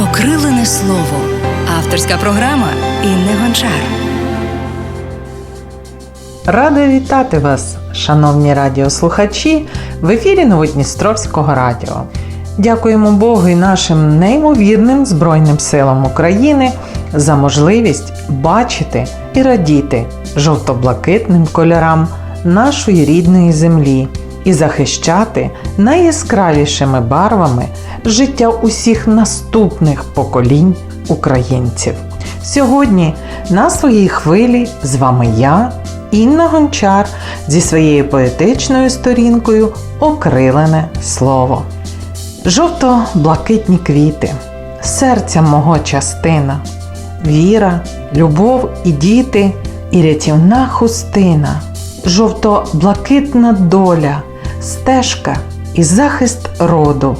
Окрилене слово. Авторська програма Інни Гончар. Рада вітати вас, шановні радіослухачі, в ефірі Новодністровського радіо. Дякуємо Богу і нашим неймовірним Збройним силам України за можливість бачити і радіти жовто-блакитним кольорам нашої рідної землі і захищати найяскравішими барвами життя усіх наступних поколінь українців. Сьогодні на своїй хвилі з вами я, Інна Гончар, зі своєю поетичною сторінкою Окрилене слово. Жовто-блакитні квіти, серця мого частина, віра, любов і діти, і рятівна хустина, жовто-блакитна доля, стежка і захист роду,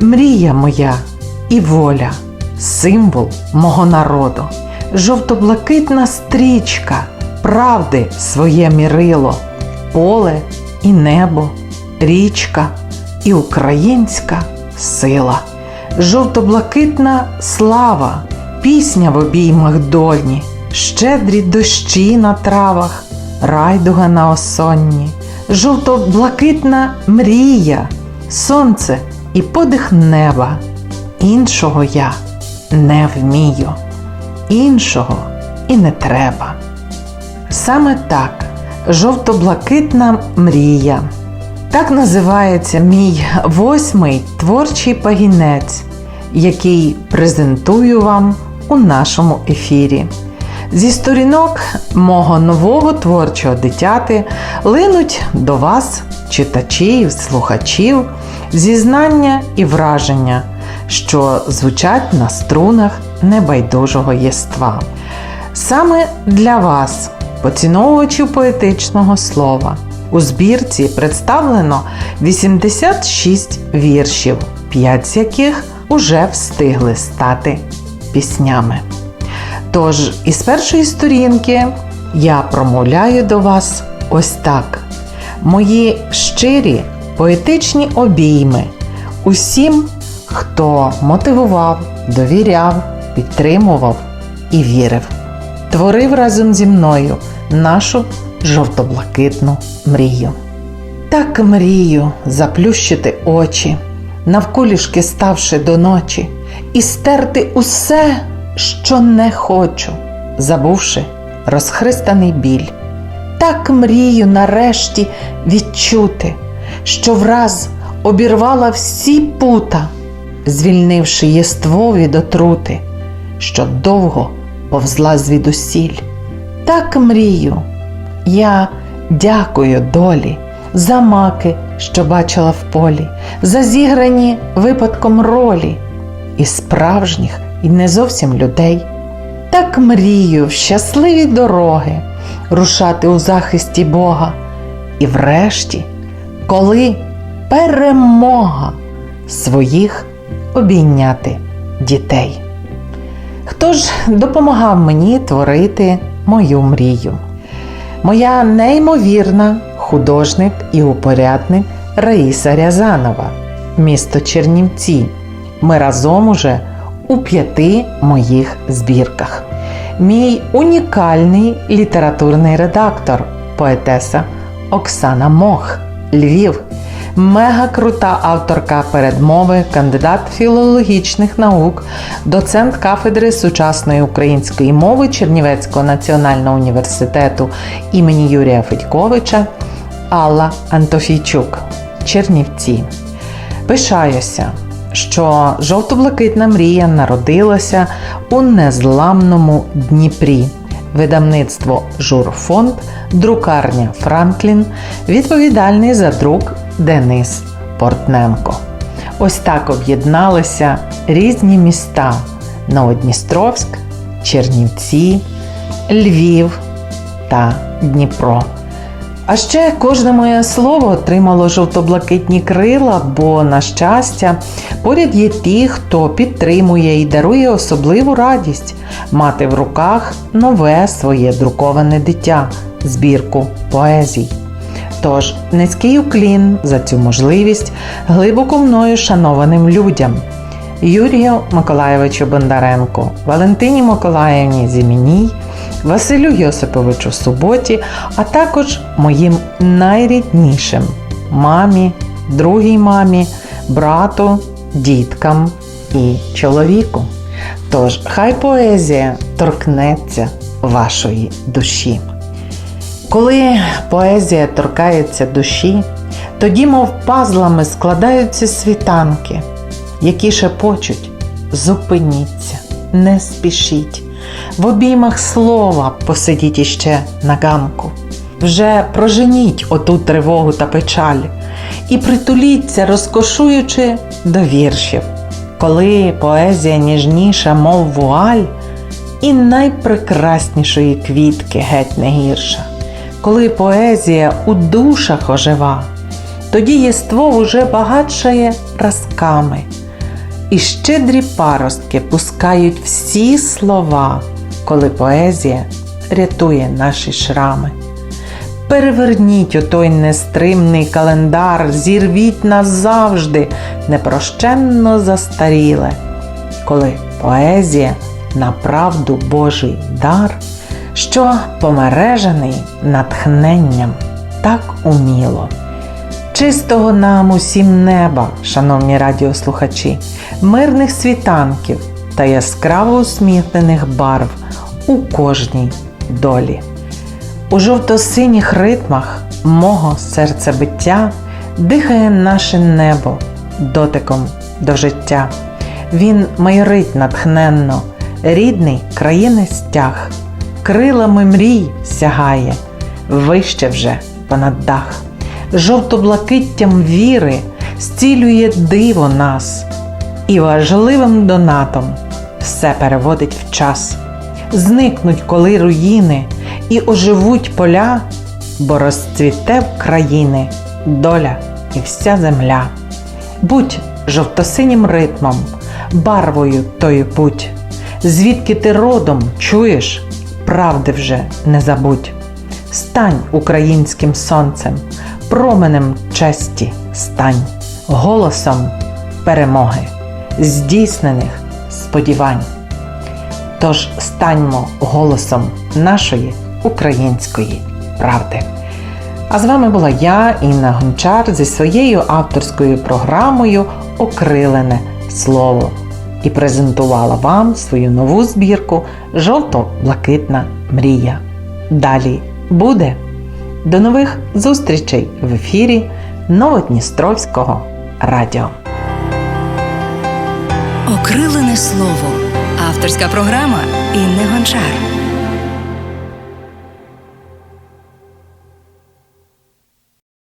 мрія моя і воля, символ мого народу, жовто-блакитна стрічка, правди своє мірило, поле і небо, річка і українська сила, жовто-блакитна слава, пісня в обіймах дольні, щедрі дощі на травах, райдуга на осонні, жовто-блакитна мрія, сонце і подих неба. Іншого я не вмію, іншого і не треба. Саме так, жовто-блакитна мрія. Так називається мій восьмий творчий пагінець, який презентую вам у нашому ефірі. Зі сторінок мого нового творчого дитяти линуть до вас, читачів, слухачів, зізнання і враження, що звучать на струнах небайдужого єства. Саме для вас, поціновувачів поетичного слова. У збірці представлено 86 віршів, 5 з яких уже встигли стати піснями. Тож, із першої сторінки я промовляю до вас ось так: мої щирі поетичні обійми усім, хто мотивував, довіряв, підтримував і вірив. Творив разом зі мною нашу жовто-блакитну мрію. Так мрію заплющити очі, навколішки ставши до ночі, і стерти усе, що не хочу, забувши розхристаний біль. Так мрію нарешті відчути, що враз обірвала всі пута, звільнивши єство від отрути, що довго повзла звідусіль. Так мрію. Я дякую долі за маки, що бачила в полі, за зіграні випадком ролі і справжніх, і не зовсім людей. Так мрію в щасливі дороги рушати у захисті Бога. І врешті, коли перемога своїх обійняти дітей. Хто ж допомагав мені творити мою мрію? Моя неймовірна художник і упорядник Раїса Рязанова, місто Чернівці. Ми разом уже у п'яти моїх збірках. Мій унікальний літературний редактор, поетеса Оксана Мох, Львів. Мега крута авторка передмови, кандидат філологічних наук, доцент кафедри сучасної української мови Чернівецького національного університету імені Юрія Федьковича Алла Антофійчук, Чернівці. Пишаюся, що жовто-блакитна мрія народилася у незламному Дніпрі. Видавництво Журфонд, друкарня Франклін, відповідальний за друк Денис Портненко. Ось так об'єдналися різні міста: Новодністровськ, Чернівці, Львів та Дніпро. А ще кожне моє слово отримало жовто-блакитні крила, бо, на щастя, поряд є ті, хто підтримує і дарує особливу радість мати в руках нове своє друковане дитя, збірку поезій. Тож низький уклін за цю можливість глибоко мною шанованим людям. Юрію Миколаєвичу Бондаренку, Валентині Миколаївні Зіміній, Василю Йосиповичу Суботі, а також моїм найріднішим мамі, другій мамі, брату, діткам і чоловіку. Тож, хай поезія торкнеться вашої душі. Коли поезія торкається душі, тоді, мов пазлами, складаються світанки, які шепочуть зупиніться, не спішіть, в обіймах слова посидіть іще на ганку. Вже проженіть оту тривогу та печаль і притуліться, розкошуючи до віршів, коли поезія ніжніша, мов вуаль, і найпрекраснішої квітки геть не гірша. Коли поезія у душах ожива, тоді єство уже багатшає разками, і щедрі паростки пускають всі слова, коли поезія рятує наші шрами. Переверніть отой нестримний календар, зірвіть назавжди непрощенно застаріле, коли поезія на правду Божий дар, що помережений натхненням так уміло. Чистого нам усім неба, шановні радіослухачі, мирних світанків та яскраво усміхнених барв у кожній долі. У жовто-синіх ритмах мого серцебиття дихає наше небо дотиком до життя. Він майорить натхненно, рідний країни стяг, крилами мрій сягає, вище вже понад дах. Жовто-блакиттям віри зцілює диво нас і важливим донатом все переводить в час. Зникнуть коли руїни і оживуть поля, бо розцвіте в країни доля і вся земля. Будь жовтосинім ритмом, барвою тою будь, звідки ти родом чуєш, правди вже не забудь. Стань українським сонцем, променем честі стань, голосом перемоги, здійснених сподівань. Тож станьмо голосом нашої української правди. А з вами була я, Інна Гончар, зі своєю авторською програмою Окрилене слово і презентувала вам свою нову збірку Жовто-блакитна мрія. Далі буде. До нових зустрічей в ефірі Новодністровського радіо. Окрилене слово. Авторська програма Інни Гончар.